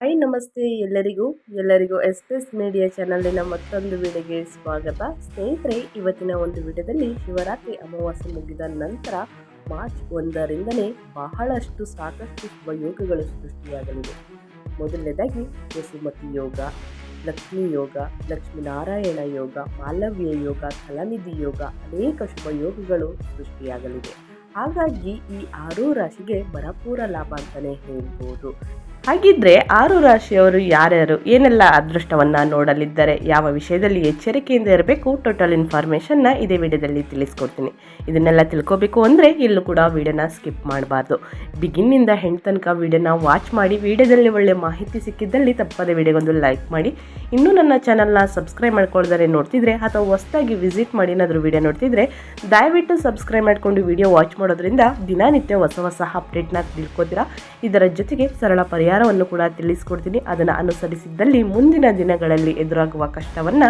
Hi ನಮಸ್ತೆ ಎಲ್ಲರಿಗೂ ಎಲ್ಲರಿಗೂ ಎಕ್ಸ್ಪ್ರೆಸ್ ಮೀಡಿಯಾ ಚಾನಲಿನ ಮತ್ತೊಂದು ವಿಡಿಯೋಗೆ ಸ್ವಾಗತ. ಸ್ನೇಹಿತರೆ, ಇವತ್ತಿನ ಒಂದು ವಿಡಿಯೋದಲ್ಲಿ ಶಿವರಾತ್ರಿ ಅಮಾವಾಸ್ಯೆ ಮುಗಿದ ನಂತರ ಮಾರ್ಚ್ ಒಂದರಿಂದಲೇ ಬಹಳಷ್ಟು ಸಾಕಷ್ಟು ಶುಭ ಯೋಗಗಳು ಸೃಷ್ಟಿಯಾಗಲಿವೆ. ಮೊದಲನೇದಾಗಿ ವಸುಮತಿ ಯೋಗ, ಲಕ್ಷ್ಮೀ ಯೋಗ, ಲಕ್ಷ್ಮೀನಾರಾಯಣ ಯೋಗ, ಮಾಲವ್ಯ ಯೋಗ ಕಲಾನಿಧಿ ಯೋಗ ಅನೇಕ ಶುಭ ಯೋಗಗಳು ಸೃಷ್ಟಿಯಾಗಲಿವೆ. ಹಾಗಾಗಿ ಈ ಆರೂ ರಾಶಿಗೆ ಭರಪೂರ ಲಾಭ ಅಂತಲೇ ಹೇಳ್ಬೋದು. ಹಾಗಿದ್ರೆ ಆರು ರಾಶಿಯವರು ಯಾರ್ಯಾರು? ಏನೆಲ್ಲ ಅದೃಷ್ಟವನ್ನ ನೋಡಲಿದ್ದಾರೆ, ಯಾವ ವಿಷಯದಲ್ಲಿ ಎಚ್ಚರಿಕೆಯಿಂದ ಇರಬೇಕು? ಟೋಟಲ್ ಇನ್ಫಾರ್ಮೇಷನ್ನ ಇದೇ ವಿಡಿಯೋದಲ್ಲಿ ತಿಳಿಸ್ಕೊಡ್ತೀನಿ. ಇದನ್ನೆಲ್ಲ ತಿಳ್ಕೋಬೇಕು ಅಂದರೆ ಇಲ್ಲೂ ಕೂಡ ವಿಡಿಯೋನ ಸ್ಕಿಪ್ ಮಾಡಬಾರ್ದು. ಬಿಗಿನ್ನಿಂದ ಹೆಣ್ ತನಕ ವಿಡಿಯೋನ ವಾಚ್ ಮಾಡಿ, ವಿಡಿಯೋದಲ್ಲಿ ಒಳ್ಳೆ ಮಾಹಿತಿ ಸಿಕ್ಕಿದ್ದಲ್ಲಿ ತಪ್ಪದೆ ವಿಡಿಯೋಗೊಂದು ಲೈಕ್ ಮಾಡಿ. ಇನ್ನೂ ನನ್ನ ಚಾನಲ್ನ ಸಬ್ಸ್ಕ್ರೈಬ್ ಮಾಡ್ಕೊಳ್ದಾರೆ ನೋಡ್ತಿದ್ರೆ, ಅಥವಾ ಹೊಸದಾಗಿ ವಿಸಿಟ್ ಮಾಡಿ ಏನಾದರೂ ವಿಡಿಯೋ ನೋಡ್ತಿದ್ರೆ, ದಯವಿಟ್ಟು ಸಬ್ಸ್ಕ್ರೈಬ್ ಮಾಡಿಕೊಂಡು ವಿಡಿಯೋ ವಾಚ್ ಮಾಡೋದ್ರಿಂದ ದಿನನಿತ್ಯ ಹೊಸ ಹೊಸ ಅಪ್ಡೇಟ್ನ ತಿಳ್ಕೊತೀರಾ? ಇದರ ಜೊತೆಗೆ ಸರಳ ಪರಿಹಾರವನ್ನು ಕೂಡ ತಿಳಿಸ್ಕೊಡ್ತೀನಿ. ಅದನ್ನು ಅನುಸರಿಸಿದ್ದಲ್ಲಿ ಮುಂದಿನ ದಿನಗಳಲ್ಲಿ ಎದುರಾಗುವ ಕಷ್ಟವನ್ನು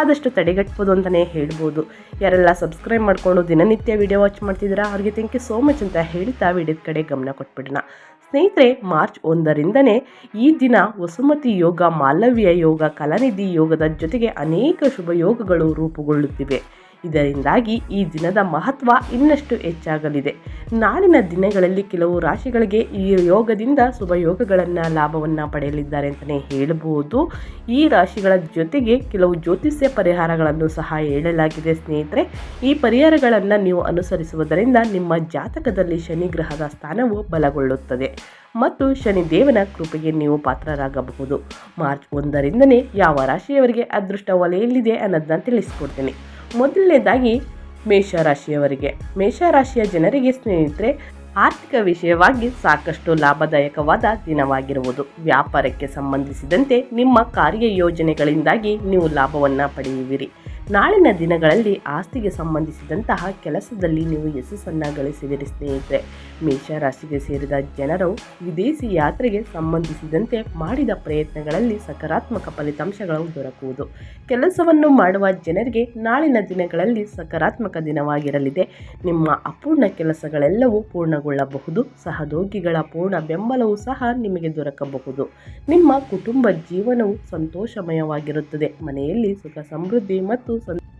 ಆದಷ್ಟು ತಡೆಗಟ್ಬೋದು ಅಂತಲೇ ಹೇಳ್ಬೋದು. ಯಾರೆಲ್ಲ ಸಬ್ಸ್ಕ್ರೈಬ್ ಮಾಡಿಕೊಂಡು ದಿನನಿತ್ಯ ವಿಡಿಯೋ ವಾಚ್ ಮಾಡ್ತಿದ್ದೀರಾ, ಅವ್ರಿಗೆ ಥ್ಯಾಂಕ್ ಯು ಸೋ ಮಚ್ ಅಂತ ಹೇಳ್ತಾ ವಿಡಿಯೋದ ಕಡೆ ಗಮನ ಕೊಟ್ಬಿಡೋಣ. ಸ್ನೇಹಿತರೆ, ಮಾರ್ಚ್ ಒಂದರಿಂದನೇ ಈ ದಿನ ವಸುಮತಿ ಯೋಗ, ಮಾಲವ್ಯ ಯೋಗ, ಕಲಾನಿಧಿ ಯೋಗದ ಜೊತೆಗೆ ಅನೇಕ ಶುಭ ಯೋಗಗಳು ರೂಪುಗೊಳ್ಳುತ್ತಿವೆ. ಇದರಿಂದಾಗಿ ಈ ದಿನದ ಮಹತ್ವ ಇನ್ನಷ್ಟು ಹೆಚ್ಚಾಗಲಿದೆ. ನಾಳಿನ ದಿನಗಳಲ್ಲಿ ಕೆಲವು ರಾಶಿಗಳಿಗೆ ಈ ಯೋಗದಿಂದ ಶುಭ ಯೋಗಗಳನ್ನು ಲಾಭವನ್ನು ಪಡೆಯಲಿದ್ದಾರೆ ಅಂತಲೇ ಹೇಳಬಹುದು ಈ ರಾಶಿಗಳ ಜೊತೆಗೆ ಕೆಲವು ಜ್ಯೋತಿಷ್ಯ ಪರಿಹಾರಗಳನ್ನು ಸಹ ಹೇಳಲಾಗಿದೆ ಸ್ನೇಹಿತರೆ. ಈ ಪರಿಹಾರಗಳನ್ನು ನೀವು ಅನುಸರಿಸುವುದರಿಂದ ನಿಮ್ಮ ಜಾತಕದಲ್ಲಿ ಶನಿ ಗ್ರಹದ ಸ್ಥಾನವು ಬಲಗೊಳ್ಳುತ್ತದೆ ಮತ್ತು ಶನಿ ದೇವನ ಕೃಪೆಗೆ ನೀವು ಪಾತ್ರರಾಗಬಹುದು. ಮಾರ್ಚ್ ಒಂದರಿಂದನೇ ಯಾವ ರಾಶಿಯವರಿಗೆ ಅದೃಷ್ಟ ಒಲೆಯಲ್ಲಿದೆ ಅನ್ನೋದನ್ನ ತಿಳಿಸ್ಕೊಡ್ತೀನಿ. ಮೊದಲನೇದಾಗಿ ಮೇಷರಾಶಿಯವರಿಗೆ. ಮೇಷರಾಶಿಯ ಜನರಿಗೆ ಸ್ನೇಹಿತರೆ, ಆರ್ಥಿಕ ವಿಷಯವಾಗಿ ಸಾಕಷ್ಟು ಲಾಭದಾಯಕವಾದ ದಿನವಾಗಿರುವುದು. ವ್ಯಾಪಾರಕ್ಕೆ ಸಂಬಂಧಿಸಿದಂತೆ ನಿಮ್ಮ ಕಾರ್ಯ ಯೋಜನೆಗಳಿಂದಾಗಿ ನೀವು ಲಾಭವನ್ನು ಪಡೆಯುವಿರಿ. ನಾಳಿನ ದಿನಗಳಲ್ಲಿ ಆಸ್ತಿಗೆ ಸಂಬಂಧಿಸಿದಂತಹ ಕೆಲಸದಲ್ಲಿ ನೀವು ಯಶಸ್ಸನ್ನು ಗಳಿಸುವಿರಿ ಸ್ನೇಹಿತರೆ. ಮೇಷರಾಶಿಗೆ ಸೇರಿದ ಜನರು ವಿದೇಶಿ ಯಾತ್ರೆಗೆ ಸಂಬಂಧಿಸಿದಂತೆ ಮಾಡಿದ ಪ್ರಯತ್ನಗಳಲ್ಲಿ ಸಕಾರಾತ್ಮಕ ಫಲಿತಾಂಶಗಳು ದೊರಕುವುದು. ಕೆಲಸವನ್ನು ಮಾಡುವ ಜನರಿಗೆ ನಾಳಿನ ದಿನಗಳಲ್ಲಿ ಸಕಾರಾತ್ಮಕ ದಿನವಾಗಿರಲಿದೆ. ನಿಮ್ಮ ಅಪೂರ್ಣ ಕೆಲಸಗಳೆಲ್ಲವೂ ಪೂರ್ಣಗೊಳ್ಳಬಹುದು. ಸಹದೋಗಿಗಳ ಪೂರ್ಣ ಬೆಂಬಲವೂ ಸಹ ನಿಮಗೆ ದೊರಕಬಹುದು. ನಿಮ್ಮ ಕುಟುಂಬ ಜೀವನವು ಸಂತೋಷಮಯವಾಗಿರುತ್ತದೆ. ಮನೆಯಲ್ಲಿ ಸುಖ ಸಮೃದ್ಧಿ ಮತ್ತು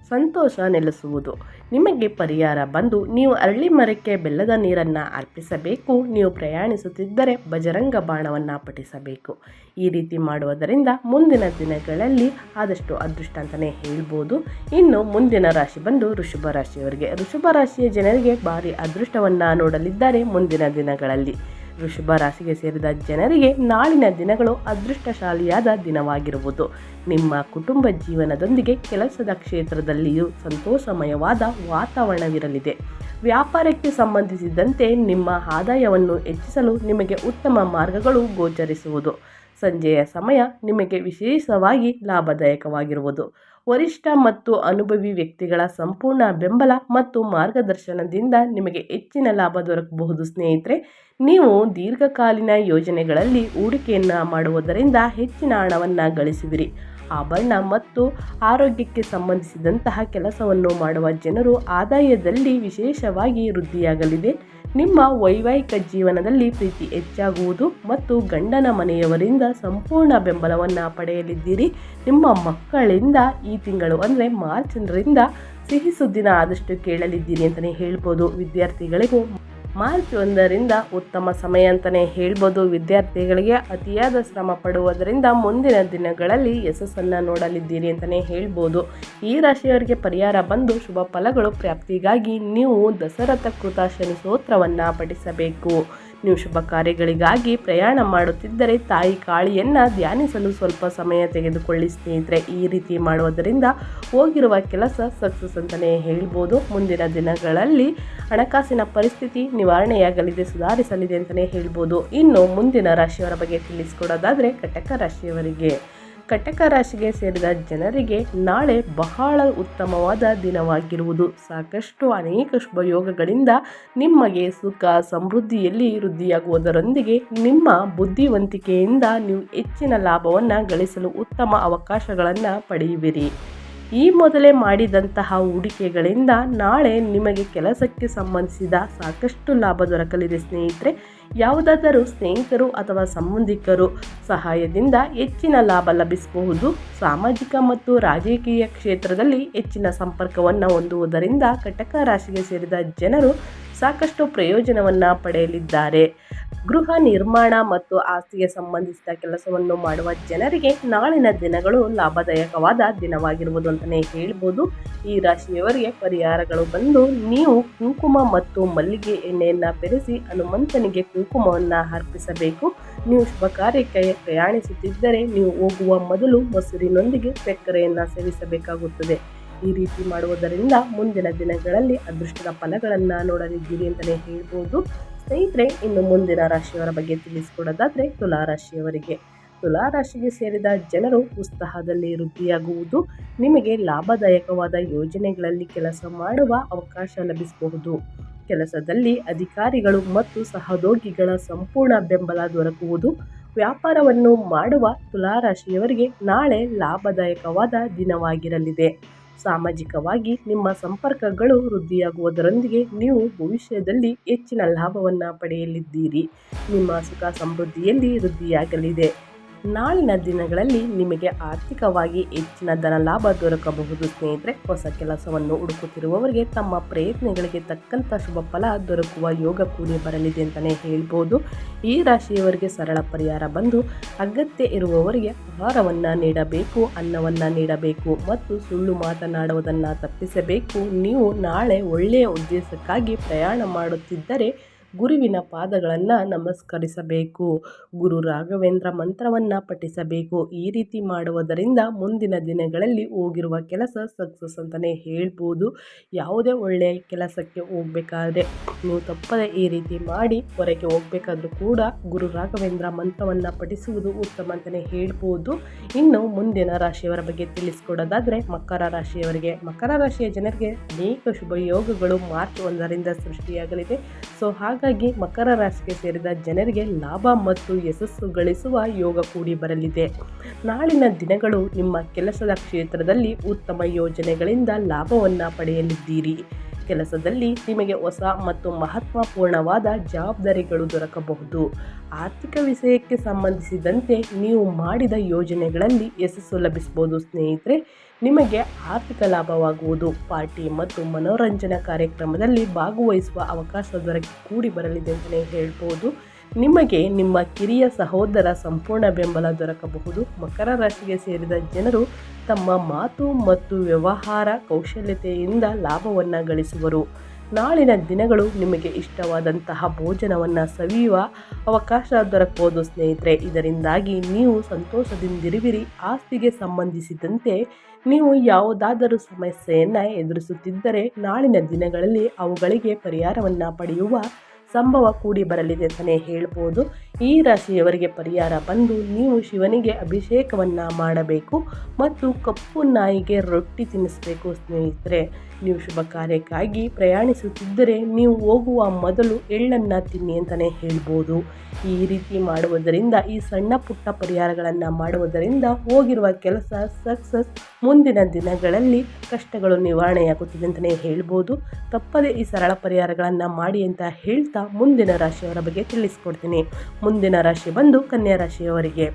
ಸಂತೋಷ ನೆಲೆಸುವುದು. ನಿಮಗೆ ಪರಿಹಾರ ಬಂದು ನೀವು ಅರಳಿ ಮರಕ್ಕೆ ಬೆಲ್ಲದ ನೀರನ್ನು ಅರ್ಪಿಸಬೇಕು. ನೀವು ಪ್ರಯಾಣಿಸುತ್ತಿದ್ದರೆ ಬಜರಂಗ ಬಾಣವನ್ನು ಪಠಿಸಬೇಕು. ಈ ರೀತಿ ಮಾಡುವುದರಿಂದ ಮುಂದಿನ ದಿನಗಳಲ್ಲಿ ಆದಷ್ಟು ಅದೃಷ್ಟ ಅಂತಲೇ ಹೇಳ್ಬೋದು. ಇನ್ನು ಮುಂದಿನ ರಾಶಿ ಬಂದು ಋಷಭ ರಾಶಿಯವರಿಗೆ. ಋಷಭ ರಾಶಿಯ ಜನರಿಗೆ ಭಾರಿ ಅದೃಷ್ಟವನ್ನು ನೋಡಲಿದ್ದಾರೆ ಮುಂದಿನ ದಿನಗಳಲ್ಲಿ. ವೃಷಭ ರಾಶಿಗೆ ಸೇರಿದ ಜನರಿಗೆ ನಾಳಿನ ದಿನಗಳು ಅದೃಷ್ಟಶಾಲಿಯಾದ ದಿನವಾಗಿರುವುದು. ನಿಮ್ಮ ಕುಟುಂಬ ಜೀವನದೊಂದಿಗೆ ಕೆಲಸದ ಕ್ಷೇತ್ರದಲ್ಲಿಯೂ ಸಂತೋಷಮಯವಾದ ವಾತಾವರಣವಿರಲಿದೆ. ವ್ಯಾಪಾರಕ್ಕೆ ಸಂಬಂಧಿಸಿದಂತೆ ನಿಮ್ಮ ಆದಾಯವನ್ನು ಹೆಚ್ಚಿಸಲು ನಿಮಗೆ ಉತ್ತಮ ಮಾರ್ಗಗಳು ಗೋಚರಿಸುವುದು. ಸಂಜೆಯ ಸಮಯ ನಿಮಗೆ ವಿಶೇಷವಾಗಿ ಲಾಭದಾಯಕವಾಗಿರುವುದು. ವರಿಷ್ಠ ಮತ್ತು ಅನುಭವಿ ವ್ಯಕ್ತಿಗಳ ಸಂಪೂರ್ಣ ಬೆಂಬಲ ಮತ್ತು ಮಾರ್ಗದರ್ಶನದಿಂದ ನಿಮಗೆ ಹೆಚ್ಚಿನ ಲಾಭ ದೊರಕಬಹುದು, ಸ್ನೇಹಿತರೆ. ನೀವು ದೀರ್ಘಕಾಲೀನ ಯೋಜನೆಗಳಲ್ಲಿ ಹೂಡಿಕೆಯನ್ನು ಮಾಡುವುದರಿಂದ ಹೆಚ್ಚಿನ ಹಣವನ್ನು ಗಳಿಸುವಿರಿ ಆಭರಣ ಮತ್ತು ಆರೋಗ್ಯಕ್ಕೆ ಸಂಬಂಧಿಸಿದಂತಹ ಕೆಲಸವನ್ನು ಮಾಡುವ ಜನರು ಆದಾಯದಲ್ಲಿ ವಿಶೇಷವಾಗಿ ವೃದ್ಧಿಯಾಗಲಿದೆ. ನಿಮ್ಮ ವೈವಾಹಿಕ ಜೀವನದಲ್ಲಿ ಪ್ರೀತಿ ಹೆಚ್ಚಾಗುವುದು ಮತ್ತು ಗಂಡನ ಮನೆಯವರಿಂದ ಸಂಪೂರ್ಣ ಬೆಂಬಲವನ್ನು ಪಡೆಯಲಿದ್ದೀರಿ. ನಿಮ್ಮ ಮಕ್ಕಳಿಂದ ಈ ತಿಂಗಳು ಅಂದರೆ ಮಾರ್ಚ್ರಿಂದ ಸಿಹಿ ಸುದ್ದಿನ ಆದಷ್ಟು ಕೇಳಲಿದ್ದೀರಿ ಅಂತಲೇ ಹೇಳ್ಬೋದು. ವಿದ್ಯಾರ್ಥಿಗಳಿಗೂ ಮಾರ್ಚ್ ಒಂದರಿಂದ ಉತ್ತಮ ಸಮಯ ಅಂತಲೇ ಹೇಳ್ಬೋದು. ವಿದ್ಯಾರ್ಥಿಗಳಿಗೆ ಅತಿಯಾದ ಶ್ರಮ ಪಡುವುದರಿಂದ ಮುಂದಿನ ದಿನಗಳಲ್ಲಿ ಯಶಸ್ಸನ್ನು ನೋಡಲಿದ್ದೀರಿ ಅಂತಲೇ ಹೇಳ್ಬೋದು. ಈ ರಾಶಿಯವರಿಗೆ ಪರಿಹಾರ ಬಂದು ಶುಭ ಫಲಗಳು, ಪ್ರಾಪ್ತಿಗಾಗಿ ನೀವು ದಸರಥ ಕೃತ ಶನಿ ಸ್ತೋತ್ರವನ್ನು ಪಠಿಸಬೇಕು. ನೀವು ಶುಭ ಕಾರ್ಯಗಳಿಗಾಗಿ ಪ್ರಯಾಣ ಮಾಡುತ್ತಿದ್ದರೆ ತಾಯಿ ಕಾಳಿಯನ್ನು ಧ್ಯಾನಿಸಲು ಸ್ವಲ್ಪ ಸಮಯ ತೆಗೆದುಕೊಳ್ಳಿ ಸ್ನೇಹಿತರೆ. ಈ ರೀತಿ ಮಾಡುವುದರಿಂದ ಹೋಗಿರುವ ಕೆಲಸ ಸಕ್ಸಸ್ ಅಂತಲೇ ಹೇಳ್ಬೋದು. ಮುಂದಿನ ದಿನಗಳಲ್ಲಿ ಹಣಕಾಸಿನ ಪರಿಸ್ಥಿತಿ ನಿವಾರಣೆಯಾಗಲಿದೆ, ಸುಧಾರಿಸಲಿದೆ ಅಂತಲೇ ಹೇಳ್ಬೋದು. ಇನ್ನು ಮುಂದಿನ ರಾಶಿಯವರ ಬಗ್ಗೆ ತಿಳಿಸ್ಕೊಡೋದಾದರೆ ಕಟಕ ರಾಶಿಯವರಿಗೆ. ಕಟಕ ರಾಶಿಗೆ ಸೇರಿದ ಜನರಿಗೆ ನಾಳೆ ಬಹಳ ಉತ್ತಮವಾದ ದಿನವಾಗಿರುವುದು. ಸಾಕಷ್ಟು ಅನೇಕ ಶುಭಯೋಗಗಳಿಂದ ನಿಮಗೆ ಸುಖ, ಸಮೃದ್ಧಿಯಲ್ಲಿ ವೃದ್ಧಿಯಾಗುವುದರೊಂದಿಗೆ ನಿಮ್ಮ ಬುದ್ಧಿವಂತಿಕೆಯಿಂದ ನೀವು ಹೆಚ್ಚಿನ ಲಾಭವನ್ನು ಗಳಿಸಲು ಉತ್ತಮ ಅವಕಾಶಗಳನ್ನು ಪಡೆಯುವಿರಿ. ಈ ಮೊದಲೇ ಮಾಡಿದಂತಹ ಹೂಡಿಕೆಗಳಿಂದ ನಾಳೆ ನಿಮಗೆ ಕೆಲಸಕ್ಕೆ ಸಂಬಂಧಿಸಿದ ಸಾಕಷ್ಟು ಲಾಭ ದೊರಕಲಿದೆ ಸ್ನೇಹಿತರೆ. ಯಾವುದಾದರೂ ಸ್ನೇಹಿತರು ಅಥವಾ ಸಂಬಂಧಿಕರು ಸಹಾಯದಿಂದ ಹೆಚ್ಚಿನ ಲಾಭ ಲಭಿಸಬಹುದು. ಸಾಮಾಜಿಕ ಮತ್ತು ರಾಜಕೀಯ ಕ್ಷೇತ್ರದಲ್ಲಿ ಹೆಚ್ಚಿನ ಸಂಪರ್ಕವನ್ನು ಹೊಂದುವುದರಿಂದ ಕಟಕ ರಾಶಿಗೆ ಸೇರಿದ ಜನರು ಸಾಕಷ್ಟು ಪ್ರಯೋಜನವನ್ನು ಪಡೆಯಲಿದ್ದಾರೆ. ಗೃಹ ನಿರ್ಮಾಣ ಮತ್ತು ಆಸ್ತಿಗೆ ಸಂಬಂಧಿಸಿದ ಕೆಲಸವನ್ನು ಮಾಡುವ ಜನರಿಗೆ ನಾಳಿನ ದಿನಗಳು ಲಾಭದಾಯಕವಾದ ದಿನವಾಗಿರುವುದು ಅಂತಲೇ ಹೇಳ್ಬೋದು. ಈ ರಾಶಿಯವರಿಗೆ ಪರಿಹಾರಗಳು ಬಂದು ನೀವು ಕುಂಕುಮ ಮತ್ತು ಮಲ್ಲಿಗೆ ಎಣ್ಣೆಯನ್ನು ಬೆರೆಸಿ ಹನುಮಂತನಿಗೆ ಕುಂಕುಮವನ್ನು ಅರ್ಪಿಸಬೇಕು. ನೀವು ಶುಭ ಕಾರ್ಯಕ್ಕೆ ಪ್ರಯಾಣಿಸುತ್ತಿದ್ದರೆ ನೀವು ಹೋಗುವ ಮೊದಲು ಮೊಸರಿನೊಂದಿಗೆ ಸಕ್ಕರೆಯನ್ನು ಸೇವಿಸಬೇಕಾಗುತ್ತದೆ. ಈ ರೀತಿ ಮಾಡುವುದರಿಂದ ಮುಂದಿನ ದಿನಗಳಲ್ಲಿ ಅದೃಷ್ಟದ ಫಲಗಳನ್ನು ನೋಡಲಿದ್ದೀರಿ ಅಂತಲೇ ಹೇಳ್ಬೋದು. ಸ್ನೇಹಿತರೆ, ಇನ್ನು ಮುಂದಿನ ರಾಶಿಯವರ ಬಗ್ಗೆ ತಿಳಿಸಿಕೊಡೋದಾದರೆ ತುಲಾ ರಾಶಿಯವರಿಗೆ. ತುಲಾ ರಾಶಿಗೆ ಸೇರಿದ ಜನರು ಉತ್ಸಾಹದಲ್ಲಿ ವೃದ್ಧಿಯಾಗುವುದು, ನಿಮಗೆ ಲಾಭದಾಯಕವಾದ ಯೋಜನೆಗಳಲ್ಲಿ ಕೆಲಸ ಮಾಡುವ ಅವಕಾಶ ಲಭಿಸಬಹುದು. ಕೆಲಸದಲ್ಲಿ ಅಧಿಕಾರಿಗಳು ಮತ್ತು ಸಹೋದ್ಯೋಗಿಗಳ ಸಂಪೂರ್ಣ ಬೆಂಬಲ ದೊರಕುವುದು, ವ್ಯಾಪಾರವನ್ನು ಮಾಡುವ ತುಲಾರಾಶಿಯವರಿಗೆ ನಾಳೆ ಲಾಭದಾಯಕವಾದ ದಿನವಾಗಿರಲಿದೆ. ಸಾಮಾಜಿಕವಾಗಿ ನಿಮ್ಮ ಸಂಪರ್ಕಗಳು ವೃದ್ಧಿಯಾಗುವುದರೊಂದಿಗೆ ನೀವು ಭವಿಷ್ಯದಲ್ಲಿ ಹೆಚ್ಚಿನ ಲಾಭವನ್ನು ಪಡೆಯಲಿದ್ದೀರಿ. ನಿಮ್ಮ ಸುಖ ಸಮೃದ್ಧಿಯಲ್ಲಿ ವೃದ್ಧಿಯಾಗಲಿದೆ. ನಾಳಿನ ದಿನಗಳಲ್ಲಿ ನಿಮಗೆ ಆರ್ಥಿಕವಾಗಿ ಹೆಚ್ಚಿನ ಧನ ಲಾಭ ದೊರಕಬಹುದು. ಸ್ನೇಹಿತರೆ, ಹೊಸ ಕೆಲಸವನ್ನು ಹುಡುಕುತ್ತಿರುವವರಿಗೆ ತಮ್ಮ ಪ್ರಯತ್ನಗಳಿಗೆ ತಕ್ಕಂಥ ಶುಭ ಫಲ ದೊರಕುವ ಯೋಗ ಕೂಡಿ ಬರಲಿದೆ ಅಂತಲೇ ಹೇಳ್ಬೋದು. ಈ ರಾಶಿಯವರಿಗೆ ಸರಳ ಪರಿಹಾರ ಬಂದು ಅಗತ್ಯ ಇರುವವರಿಗೆ ಆಹಾರವನ್ನು ನೀಡಬೇಕು, ಅನ್ನವನ್ನು ನೀಡಬೇಕು ಮತ್ತು ಸುಳ್ಳು ಮಾತನಾಡುವುದನ್ನು ತಪ್ಪಿಸಬೇಕು. ನೀವು ನಾಳೆ ಒಳ್ಳೆಯ ಉದ್ದೇಶಕ್ಕಾಗಿ ಪ್ರಯಾಣ ಮಾಡುತ್ತಿದ್ದರೆ ಗುರುವಿನ ಪಾದಗಳನ್ನು ನಮಸ್ಕರಿಸಬೇಕು. ಗುರು ರಾಘವೇಂದ್ರ ಮಂತ್ರವನ್ನು ಪಠಿಸಬೇಕು. ಈ ರೀತಿ ಮಾಡುವುದರಿಂದ ಮುಂದಿನ ದಿನಗಳಲ್ಲಿ ಹೋಗಿರುವ ಕೆಲಸ ಸಕ್ಸಸ್ ಅಂತಲೇ ಹೇಳ್ಬೋದು. ಯಾವುದೇ ಒಳ್ಳೆಯ ಕೆಲಸಕ್ಕೆ ಹೋಗಬೇಕಾದ್ರೆ ನೀವು ತಪ್ಪದೆ ಈ ರೀತಿ ಮಾಡಿ ಹೊರಗೆ ಹೋಗಬೇಕಾದ್ರೂ ಕೂಡ ಗುರು ರಾಘವೇಂದ್ರ ಮಂತ್ರವನ್ನು ಪಠಿಸುವುದು ಉತ್ತಮ ಅಂತಲೇ ಹೇಳ್ಬೋದು. ಇನ್ನು ಮುಂದಿನ ರಾಶಿಯವರ ಬಗ್ಗೆ ತಿಳಿಸ್ಕೊಡೋದಾದರೆ ಮಕರ ರಾಶಿಯವರಿಗೆ. ಮಕರ ರಾಶಿಯ ಜನರಿಗೆ ಅನೇಕ ಶುಭ ಯೋಗಗಳು ಮಾರ್ಚ್ ಒಂದರಿಂದ ಸೃಷ್ಟಿಯಾಗಲಿದೆ. ಸೊ ಹಾಗಾಗಿ ಮಕರ ರಾಶಿಗೆ ಸೇರಿದ ಜನರಿಗೆ ಲಾಭ ಮತ್ತು ಯಶಸ್ಸು ಗಳಿಸುವ ಯೋಗ ಕೂಡಿ ಬರಲಿದೆ. ನಾಳಿನ ದಿನಗಳು ನಿಮ್ಮ ಕೆಲಸದ ಕ್ಷೇತ್ರದಲ್ಲಿ ಉತ್ತಮ ಯೋಜನೆಗಳಿಂದ ಲಾಭವನ್ನು ಪಡೆಯಲಿದ್ದೀರಿ. ಕೆಲಸದಲ್ಲಿ ನಿಮಗೆ ಹೊಸ ಮತ್ತು ಮಹತ್ವಪೂರ್ಣವಾದ ಜವಾಬ್ದಾರಿಗಳು ದೊರಕಬಹುದು. ಆರ್ಥಿಕ ವಿಷಯಕ್ಕೆ ಸಂಬಂಧಿಸಿದಂತೆ ನೀವು ಮಾಡಿದ ಯೋಜನೆಗಳಲ್ಲಿ ಯಶಸ್ಸು ಲಭಿಸಬಹುದು ಸ್ನೇಹಿತರೆ. ನಿಮಗೆ ಆರ್ಥಿಕ ಲಾಭವಾಗುವುದು. ಪಾರ್ಟಿ ಮತ್ತು ಮನೋರಂಜನಾ ಕಾರ್ಯಕ್ರಮದಲ್ಲಿ ಭಾಗವಹಿಸುವ ಅವಕಾಶ ದೊರಕಿ ಕೂಡಿ ಬರಲಿದೆ ಅಂತಲೇ ಹೇಳ್ಬೋದು. ನಿಮಗೆ ನಿಮ್ಮ ಕಿರಿಯ ಸಹೋದರ ಸಂಪೂರ್ಣ ಬೆಂಬಲ ದೊರಕಬಹುದು. ಮಕರ ರಾಶಿಗೆ ಸೇರಿದ ಜನರು ತಮ್ಮ ಮಾತು ಮತ್ತು ವ್ಯವಹಾರ ಕೌಶಲ್ಯತೆಯಿಂದ ಲಾಭವನ್ನು ಗಳಿಸುವರು. ನಾಳಿನ ದಿನಗಳು ನಿಮಗೆ ಇಷ್ಟವಾದಂತಹ ಭೋಜನವನ್ನು ಸವಿಯುವ ಅವಕಾಶ ದೊರಕಬಹುದು ಸ್ನೇಹಿತರೆ. ಇದರಿಂದಾಗಿ ನೀವು ಸಂತೋಷದಿಂದಿರುವಿರಿ. ಆಸ್ತಿಗೆ ಸಂಬಂಧಿಸಿದಂತೆ ನೀವು ಯಾವುದಾದರೂ ಸಮಸ್ಯೆಯನ್ನು ಎದುರಿಸುತ್ತಿದ್ದರೆ ನಾಳಿನ ದಿನಗಳಲ್ಲಿ ಅವುಗಳಿಗೆ ಪರಿಹಾರವನ್ನು ಪಡೆಯುವ ಸಂಭವ ಕೂಡಿ ಬರಲಿದೆ ಅಂತಲೇ ಹೇಳ್ಬೋದು. ಈ ರಾಶಿಯವರಿಗೆ ಪರಿಹಾರ ಬಂದು ನೀವು ಶಿವನಿಗೆ ಅಭಿಷೇಕವನ್ನು ಮಾಡಬೇಕು ಮತ್ತು ಕಪ್ಪು ನಾಯಿಗೆ ರೊಟ್ಟಿ ತಿನ್ನಿಸಬೇಕು ಸ್ನೇಹಿತರೆ. ನೀವು ಶುಭ ಕಾರ್ಯಕ್ಕಾಗಿ ಪ್ರಯಾಣಿಸುತ್ತಿದ್ದರೆ ನೀವು ಹೋಗುವ ಮೊದಲು ಎಳ್ಳನ್ನು ತಿನ್ನಿ ಅಂತಲೇ ಹೇಳ್ಬೋದು. ಈ ರೀತಿ ಮಾಡುವುದರಿಂದ, ಈ ಸಣ್ಣ ಪುಟ್ಟ ಪರಿಹಾರಗಳನ್ನು ಮಾಡುವುದರಿಂದ ಹೋಗಿರುವ ಕೆಲಸ ಸಕ್ಸಸ್ ಮುಂದಿನ ದಿನಗಳಲ್ಲಿ ಕಷ್ಟಗಳು ನಿವಾರಣೆಯಾಗುತ್ತದೆ ಅಂತಲೇ ಹೇಳ್ಬೋದು. ತಪ್ಪದೇ ಈ ಸರಳ ಪರಿಹಾರಗಳನ್ನು ಮಾಡಿ ಅಂತ ಹೇಳ್ತಾ ಮುಂದಿನ ರಾಶಿಯವರ ಬಗ್ಗೆ ತಿಳಿಸ್ಕೊಡ್ತೀನಿ. ಮುಂದಿನ ರಾಶಿ ಬಂದು ಕನ್ಯಾ ರಾಶಿಯವರಿಗೆ.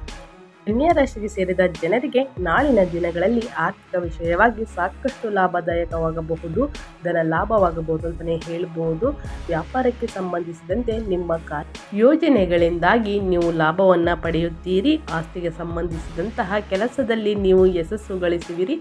ಕನ್ಯಾ ರಾಶಿಗೆ ಸೇರಿದ ಜನರಿಗೆ ನಾಳಿನ ದಿನಗಳಲ್ಲಿ ಆರ್ಥಿಕ ವಿಷಯವಾಗಿ ಸಾಕಷ್ಟು ಲಾಭದಾಯಕವಾಗಬಹುದು, ಧನ ಲಾಭವಾಗಬಹುದು ಅಂತಲೇ ಹೇಳಬಹುದು ವ್ಯಾಪಾರಕ್ಕೆ ಸಂಬಂಧಿಸಿದಂತೆ ನಿಮ್ಮ ಕಾ ಯೋಜನೆಗಳಿಂದಾಗಿ ನೀವು ಲಾಭವನ್ನು ಪಡೆಯುತ್ತೀರಿ. ಆಸ್ತಿಗೆ ಸಂಬಂಧಿಸಿದಂತಹ ಕೆಲಸದಲ್ಲಿ ನೀವು ಯಶಸ್ಸು ಗಳಿಸುವಿರಿ.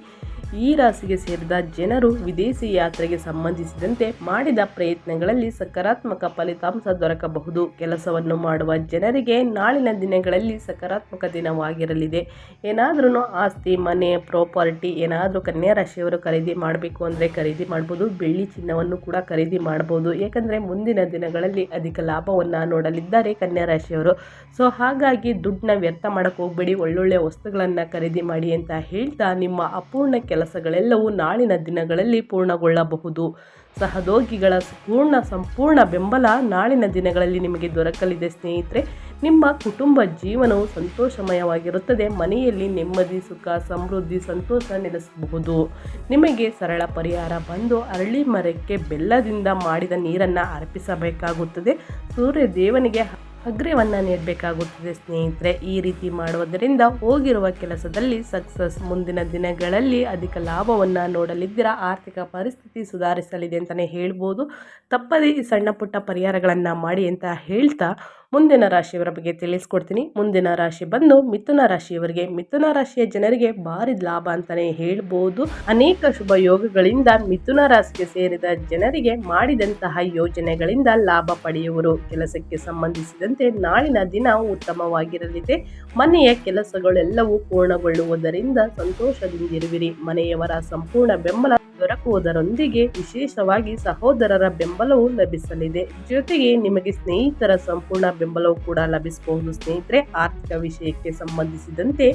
ಈ ರಾಶಿಗೆ ಸೇರಿದ ಜನರು ವಿದೇಶಿ ಯಾತ್ರೆಗೆ ಸಂಬಂಧಿಸಿದಂತೆ ಮಾಡಿದ ಪ್ರಯತ್ನಗಳಲ್ಲಿ ಸಕಾರಾತ್ಮಕ ಫಲಿತಾಂಶ ದೊರಕಬಹುದು. ಕೆಲಸವನ್ನು ಮಾಡುವ ಜನರಿಗೆ ನಾಳಿನ ದಿನಗಳಲ್ಲಿ ಸಕಾರಾತ್ಮಕ ದಿನವಾಗಿರಲಿದೆ. ಏನಾದ್ರೂ ಆಸ್ತಿ, ಮನೆ, ಪ್ರಾಪರ್ಟಿ ಏನಾದರೂ ಕನ್ಯಾ ರಾಶಿಯವರು ಖರೀದಿ ಮಾಡಬೇಕು ಅಂದರೆ ಖರೀದಿ ಮಾಡ್ಬೋದು. ಬೆಳ್ಳಿ ಚಿನ್ನವನ್ನು ಕೂಡ ಖರೀದಿ ಮಾಡ್ಬೋದು. ಏಕೆಂದರೆ ಮುಂದಿನ ದಿನಗಳಲ್ಲಿ ಅಧಿಕ ಲಾಭವನ್ನು ನೋಡಲಿದ್ದಾರೆ ಕನ್ಯಾ ರಾಶಿಯವರು. ಸೊ ಹಾಗಾಗಿ ದುಡ್ಡನ್ನ ವ್ಯರ್ಥ ಮಾಡೋಕ್ಕೆ ಹೋಗಬೇಡಿ. ಒಳ್ಳೊಳ್ಳೆ ವಸ್ತುಗಳನ್ನು ಖರೀದಿ ಮಾಡಿ ಅಂತ ಹೇಳ್ತಾ ನಿಮ್ಮ ಅಪೂರ್ಣ ಕೆಲಸಗಳೆಲ್ಲವೂ ನಾಳಿನ ದಿನಗಳಲ್ಲಿ ಪೂರ್ಣಗೊಳ್ಳಬಹುದು. ಸಹದೋಗಿಗಳ ಪೂರ್ಣ, ಸಂಪೂರ್ಣ ಬೆಂಬಲ ನಾಳಿನ ದಿನಗಳಲ್ಲಿ ನಿಮಗೆ ದೊರಕಲಿದೆ ಸ್ನೇಹಿತರೆ. ನಿಮ್ಮ ಕುಟುಂಬ ಜೀವನವು ಸಂತೋಷಮಯವಾಗಿರುತ್ತದೆ. ಮನೆಯಲ್ಲಿ ನೆಮ್ಮದಿ, ಸುಖ, ಸಮೃದ್ಧಿ, ಸಂತೋಷ ನೆಲೆಸಬಹುದು. ನಿಮಗೆ ಸರಳ ಪರಿಹಾರ ಬಂದು ಅರಳಿ ಮರಕ್ಕೆ ಬೆಲ್ಲದಿಂದ ಮಾಡಿದ ನೀರನ್ನು ಅರ್ಪಿಸಬೇಕಾಗುತ್ತದೆ. ಸೂರ್ಯ ದೇವನಿಗೆ ಅಗ್ರ್ಯವನ್ನು ನೀಡಬೇಕಾಗುತ್ತದೆ ಸ್ನೇಹಿತರೆ. ಈ ರೀತಿ ಮಾಡುವುದರಿಂದ ಹೋಗಿರುವ ಕೆಲಸದಲ್ಲಿ ಸಕ್ಸಸ್ ಮುಂದಿನ ದಿನಗಳಲ್ಲಿ ಅಧಿಕ ಲಾಭವನ್ನು ನೋಡಲಿದ್ದೀರಾ? ಆರ್ಥಿಕ ಪರಿಸ್ಥಿತಿ ಸುಧಾರಿಸಲಿದೆ ಅಂತಲೇ ಹೇಳ್ಬೋದು. ತಪ್ಪದೇ ಈ ಸಣ್ಣ ಪುಟ್ಟ ಪರಿಹಾರಗಳನ್ನು ಮಾಡಿ ಅಂತ ಹೇಳ್ತಾ ಮುಂದಿನ ರಾಶಿಯವರ ಬಗ್ಗೆ ತಿಳಿಸ್ಕೊಡ್ತೀನಿ. ಮುಂದಿನ ರಾಶಿ ಬಂದು ಮಿಥುನ ರಾಶಿಯವರಿಗೆ, ಮಿಥುನ ರಾಶಿಯ ಜನರಿಗೆ ಭಾರಿ ಲಾಭ ಅಂತಾನೆ ಹೇಳ್ಬೋದು. ಅನೇಕ ಶುಭ ಯೋಗಗಳಿಂದ ಮಿಥುನ ರಾಶಿಗೆ ಸೇರಿದ ಜನರಿಗೆ ಮಾಡಿದಂತಹ ಯೋಜನೆಗಳಿಂದ ಲಾಭ ಪಡೆಯುವರು. ಕೆಲಸಕ್ಕೆ ಸಂಬಂಧಿಸಿದಂತೆ ನಾಳಿನ ದಿನ ಉತ್ತಮವಾಗಿರಲಿದೆ. ಮನೆಯ ಕೆಲಸಗಳೆಲ್ಲವೂ ಪೂರ್ಣಗೊಳ್ಳುವುದರಿಂದ ಸಂತೋಷದಿಂದಿರುವಿರಿ. ಮನೆಯವರ ಸಂಪೂರ್ಣ ಬೆಂಬಲ ದೊರಕುವುದರೊಂದಿಗೆ ವಿಶೇಷವಾಗಿ ಸಹೋದರರ ಬೆಂಬಲವು ಲಭಿಸಲಿದೆ. ಜೊತೆಗೆ ನಿಮಗೆ ಸ್ನೇಹಿತರ ಸಂಪೂರ್ಣ ಬೆಂಬಲವು ಕೂಡ ಲಭಿಸಬಹುದು. ಸ್ನೇಹಿತರೆ, ಆರ್ಥಿಕ ವಿಷಯಕ್ಕೆ ಸಂಬಂಧಿಸಿದಂತೆ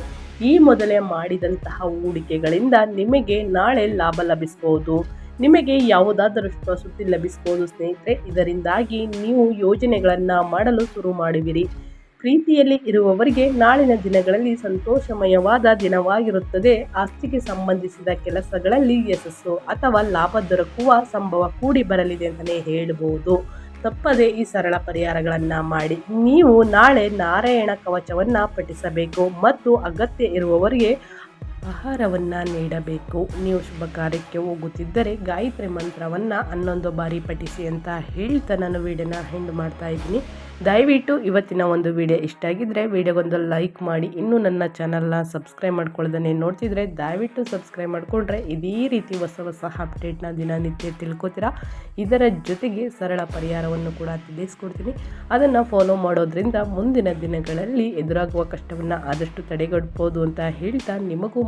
ಈ ಮೊದಲೇ ಮಾಡಿದಂತಹ ಹೂಡಿಕೆಗಳಿಂದ ನಿಮಗೆ ನಾಳೆ ಲಾಭ ಲಭಿಸಬಹುದು. ನಿಮಗೆ ಯಾವುದಾದರೂ ಸುದ್ದಿ ಲಭಿಸಬಹುದು. ಸ್ನೇಹಿತರೆ, ಇದರಿಂದಾಗಿ ನೀವು ಯೋಜನೆಗಳನ್ನು ಮಾಡಲು ಶುರು ಮಾಡುವಿರಿ ಪ್ರೀತಿಯಲ್ಲಿ ಇರುವವರಿಗೆ ನಾಳಿನ ದಿನಗಳಲ್ಲಿ ಸಂತೋಷಮಯವಾದ ದಿನವಾಗಿರುತ್ತದೆ. ಆಸ್ತಿಗೆ ಸಂಬಂಧಿಸಿದ ಕೆಲಸಗಳಲ್ಲಿ ಯಶಸ್ಸು ಅಥವಾ ಲಾಭ ದೊರಕುವ ಸಂಭವ ಕೂಡಿ ಬರಲಿದೆ ಅಂತಲೇ ಹೇಳಬಹುದು ತಪ್ಪದೆ ಈ ಸರಳ ಪರಿಹಾರಗಳನ್ನು ಮಾಡಿ. ನೀವು ನಾಳೆ ನಾರಾಯಣ ಕವಚವನ್ನು ಪಠಿಸಬೇಕು ಮತ್ತು ಅಗತ್ಯ ಇರುವವರಿಗೆ ಆಹಾರವನ್ನು ನೀಡಬೇಕು. ನೀವು ಶುಭ ಕಾರ್ಯಕ್ಕೆ ಹೋಗುತ್ತಿದ್ದರೆ ಗಾಯತ್ರಿ ಮಂತ್ರವನ್ನು ಹನ್ನೊಂದು ಬಾರಿ ಪಠಿಸಿ ಅಂತ ಹೇಳ್ತಾ ನಾನು ವೀಡಿಯೋನ ಹೆಂಡ್ ಮಾಡ್ತಾ ಇದ್ದೀನಿ. ದಯವಿಟ್ಟು ಇವತ್ತಿನ ಒಂದು ವಿಡಿಯೋ ಇಷ್ಟ ಆಗಿದ್ದರೆ ವಿಡಿಯೋಗೊಂದು ಲೈಕ್ ಮಾಡಿ. ಇನ್ನೂ ನನ್ನ ಚಾನಲ್ನ ಸಬ್ಸ್ಕ್ರೈಬ್ ಮಾಡ್ಕೊಳ್ಳೋದನ್ನೇ ನೋಡ್ತಿದ್ರೆ ದಯವಿಟ್ಟು ಸಬ್ಸ್ಕ್ರೈಬ್ ಮಾಡಿಕೊಂಡ್ರೆ ಇದೇ ರೀತಿ ಹೊಸ ಹೊಸ ಅಪ್ಡೇಟ್ನ ದಿನನಿತ್ಯ ತಿಳ್ಕೊತೀರಾ. ಇದರ ಜೊತೆಗೆ ಸರಳ ಪರಿಹಾರವನ್ನು ಕೂಡ ತಿಳಿಸ್ಕೊಡ್ತೀನಿ. ಅದನ್ನು ಫಾಲೋ ಮಾಡೋದ್ರಿಂದ ಮುಂದಿನ ದಿನಗಳಲ್ಲಿ ಎದುರಾಗುವ ಕಷ್ಟವನ್ನು ಆದಷ್ಟು ತಡೆಗಟ್ಬೋದು ಅಂತ ಹೇಳ್ತಾ ನಿಮಗೂ